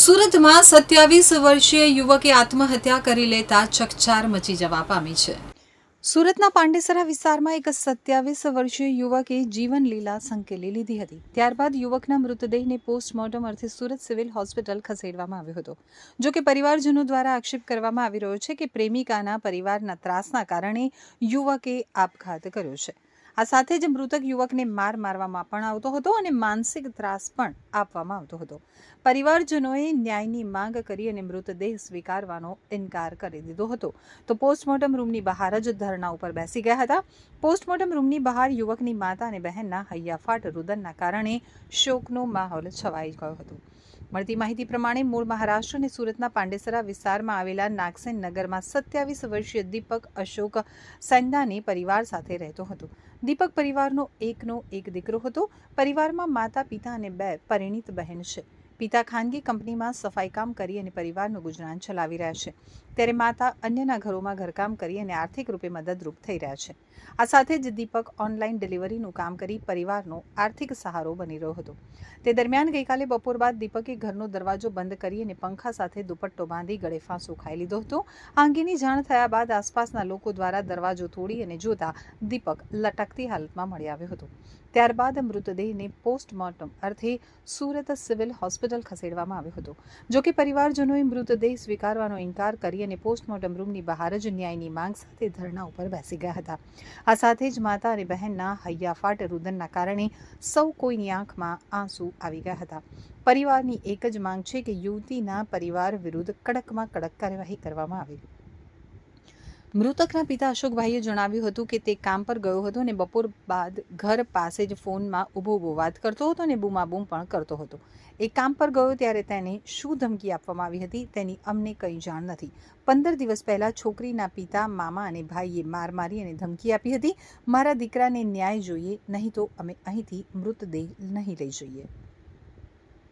સુરતમાં સત્યાવીસ વર્ષીય યુવકે આત્મહત્યા કરી લેતા ચકચાર મચી જવા પામી છે. સુરતના પાંડેસરા વિસ્તારમાં એક સત્યાવીસ વર્ષીય યુવકે જીવન લીલા સંકેલી લીધી હતી. ત્યારબાદ યુવકના મૃતદેહને પોસ્ટમોર્ટમ અર્થે સુરત સિવિલ હોસ્પિટલ ખસેડવામાં આવ્યો હતો. જો કે પરિવારજનો દ્વારા આક્ષેપ કરવામાં આવી રહ્યો છે કે પ્રેમિકાના પરિવારના ત્રાસના કારણે યુવકે આપઘાત કર્યો છે. આ સાથે જ મૃતક યુવકને માર મારવામાં પણ આવતો હતો અને માનસિક ત્રાસ પણ આપવામાં આવતો હતો. પરિવારજનોએ ન્યાયની માંગ કરી અને મૃતદેહ સ્વીકારવાનો ઇનકાર કરી દીધો હતો. તો પોસ્ટમોર્ટમ રૂમની બહાર જ ધરણા ઉપર બેસી ગયા હતા. પોસ્ટમોર્ટમ રૂમની બહાર યુવકની માતા અને બહેનના હૈયાફાટ રુદનના કારણે શોકનો માહોલ છવાઈ ગયો હતો. મળતી માહિતી પ્રમાણે મૂળ મહારાષ્ટ્ર અને સુરતના પાંડેસરા વિસ્તારમાં આવેલા નાગસેન નગરમાં સત્યાવીસ વર્ષીય દીપક અશોક સંદાની પરિવાર સાથે રહેતો હતો. દીપક પરિવારનો એકનો એક દીકરો હતો. પરિવારમાં માતા પિતા અને બે પરિણીત બહેન છે. પિતા ખાનગી કંપનીમાં સફાઈ કામ કરી અને પરિવારનું ગુજરાન ચલાવી રહ્યા છે. ત્યારે માતા અન્યના ઘરોમાં ઘરકામ કરી અને આર્થિક રૂપે મદદરૂપ થઈ રહ્યા છે. આ સાથે જ દીપક ઓનલાઈન ડિલિવરીનું કામ કરી પરિવારનો આર્થિક સહારો બની રહ્યો હતો. તે દરમિયાન ગઈકાલે બપોર બાદ દીપકે ઘરનો દરવાજો બંધ કરી અને પંખા સાથે દુપટ્ટો બાંધી ગળે ફાંસો ખાઈ લીધો હતો. આ અંગેની જાણ થયા બાદ આસપાસના લોકો દ્વારા દરવાજો તોડી અને જોતા દીપક લટકતી હાલતમાં મળી આવ્યો હતો. ત્યારબાદ મૃતદેહને પોસ્ટમોર્ટમ અર્થે સુરત સિવિલ હોસ્પિટલ ખસેડવામાં આવ્યો હતો. જો કે પરિવારજનોએ મૃતદેહ સ્વીકારવાનો ઇનકાર કરી અને પોસ્ટમોર્ટમ રૂમની બહાર જ ન્યાયની માંગ સાથે ધરણા ઉપર બેસી ગયા હતા. આ સાથે જ માતા અને બહેનના હૈયાફાટ રુદનના કારણે સૌ કોઈની આંખમાં આંસુ આવી ગયા હતા. પરિવારની એક જ માંગ છે કે યુવતીના પરિવાર વિરુદ્ધ કડકમાં કડક કાર્યવાહી કરવામાં આવે. મૃતકના પિતા અશોકભાઈએ જણાવ્યું હતું કે તે કામ પર ગયો હતો અને બપોર બાદ ઘર પાસે જ ફોનમાં ઊભો ઊભો વાત કરતો હતો અને બૂમાબૂમ પણ કરતો હતો. એ કામ પર ગયો ત્યારે તેને શું ધમકી આપવામાં આવી હતી તેની અમને કંઈ જાણ નથી. પંદર દિવસ પહેલાં છોકરીના પિતા, મામા અને ભાઈએ માર મારી અને ધમકી આપી હતી. મારા દીકરાને ન્યાય જોઈએ, નહીં તો અમે અહીંથી મૃતદેહ નહીં લઈ જઈએ.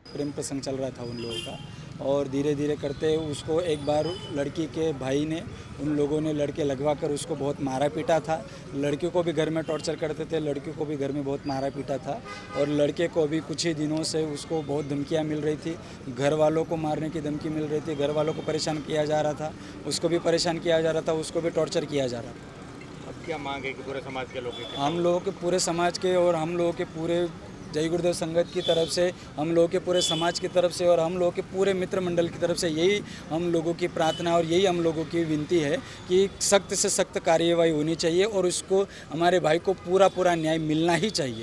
प्रेम प्रसंग चल रहा था उन लोगों का। और धीरे धीरे करते उसको एक बार लड़की के भाई ने उन लोगों ने लड़के लगवा कर उसको बहुत मारा पीटा था। लड़कियों को भी घर में टॉर्चर करते थे लड़कियों को भी घर में बहुत मारा पीटा था। और लड़के को भी कुछ ही दिनों से उसको बहुत धमकियाँ मिल रही थी। घर वालों को मारने की धमकी मिल रही थी घर वालों को परेशान किया जा रहा था। उसको भी परेशान किया जा रहा था उसको भी टॉर्चर किया जा रहा था। अब क्या मांग है कि पूरे समाज के लोग हम लोगों के पूरे समाज के और हम लोगों के पूरे जय गुरुदेव संगत की तरफ़ से, हम लोगों के पूरे समाज की तरफ़ से और हम लोगों के पूरे मित्र मंडल की तरफ़ से यही हम लोगों की प्रार्थना और यही हम लोगों की विनती है कि सख्त से सख्त कार्यवाही होनी चाहिए और उसको हमारे भाई को पूरा पूरा न्याय मिलना ही चाहिए।